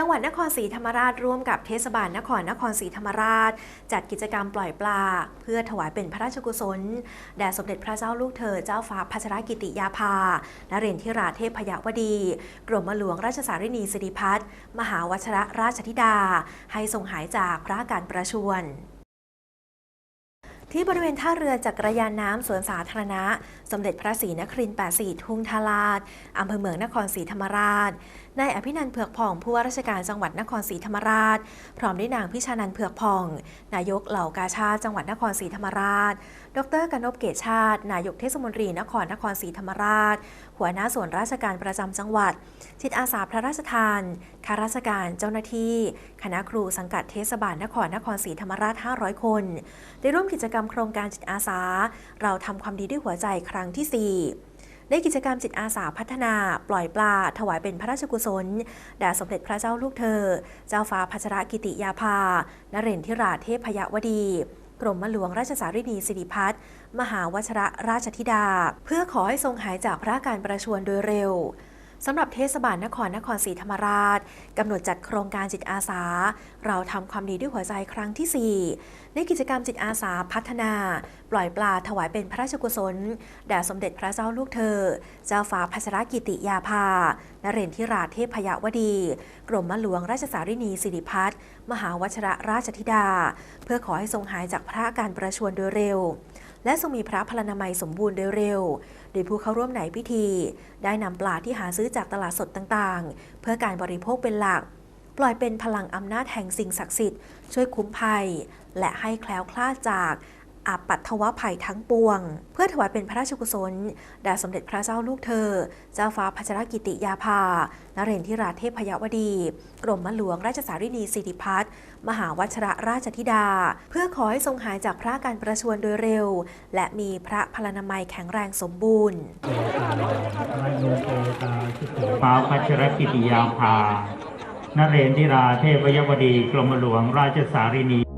จังหวัดนครศรีธรรมราชร่วมกับเทศบาลนครนครศรีธรรมราช จัดกิจกรรมปล่อยปลา เพื่อถวายเป็นพระราชกุศลแด่สมเด็จพระเจ้าลูกเธอเจ้าฟ้าพัชรกิติยาภานเรนทิราเทพยวดี กรมหลวงราชสารินีสิริพัฒน์มหาวชรราชธิดา ให้ทรงหายจากพระการประชวร ที่บริเวณท่าเรือจักรยานน้ำสวนสาธารณะ สมเด็จพระศรีนครินทร์84 ทุ่งทาราชอำเภอเมืองนครศรีธรรมราช นายอภินันท์เผือกผ่องผู้ว่าราชการจังหวัดนครศรีธรรมราช พร้อมด้วยนางพิชานันเผือกผ่อง นายกเหล่ากาชาติจังหวัดนครศรีธรรมราช ดรกนพเกตชาติ นายกเทศมนตรีนครนครศรีธรรมราช หัวหน้าส่วนราชการประจำจังหวัดจิตอาสาพระราชทาน ข้าราชการเจ้าหน้าที่ คณะครูสังกัดเทศบาลนครนครศรีธรรมราช 500 คน ได้ร่วมกิจกรรมโครงการจิตอาสา เราทำความดีด้วยหัวใจครั้งที่ 4 ได้กิจกรรมจิตอาสาพัฒนา ปล่อยปลา ถวายเป็นพระราชกุศลแด่สมเด็จพระเจ้าลูกเธอ เจ้าฟ้าพัชรกิติยาภานเรนทิราเทพยวดีกรมหลวงราชสารินีสิริพัฒน์มหาวชรราชธิดา เพื่อขอให้ทรงหายจากพระการประชวรโดยเร็ว สำหรับเทศบาลนครนครศรีธรรมราชกำหนดจัดโครงการจิตอาสา เราทำความดีด้วยหัวใจครั้งที่ 4 ในกิจกรรมจิตอาสาพัฒนา ปล่อยปลาถวายเป็นพระราชกุศลแด่สมเด็จพระเจ้าลูกเธอ เจ้าฟ้าพัชรกิติยาภานเรนทิราเทพยวดี กรมหลวงราชสารินีสิริพัฒน์มหาวชรราชธิดา เพื่อขอให้ทรงหายจากพระอาการประชวรโดยเร็ว และทรงมีพระพลานามัยสมบูรณ์โดยเร็ว โดยผู้เข้าร่วมในพิธี ได้นำปลาที่หาซื้อจากตลาดสดต่างๆ เพื่อการบริโภคเป็นหลัก ปล่อยเป็นพลังอำนาจแห่งสิ่งศักดิ์สิทธิ์ช่วยคุ้มภัย และให้แคล้วคลาดจาก อาปัตถวภัยทั้งปวง เพื่อถวายเป็นพระราชกุศลแด่สมเด็จพระเจ้าลูกเธอ เจ้าฟ้าพัชรกิติยาภานเรนทิราเทพยวดี กรมหลวงราชสารินีสิริพัฒน์มหาวัชระราชธิดา เพื่อขอให้ทรงหายจากพระการประชวรโดยเร็ว และมีพระพลานามัยแข็งแรงสมบูรณ์ฟ้าพัชรกิติยาภานเรนทิราเทพยวดี กรมหลวงราชสารินี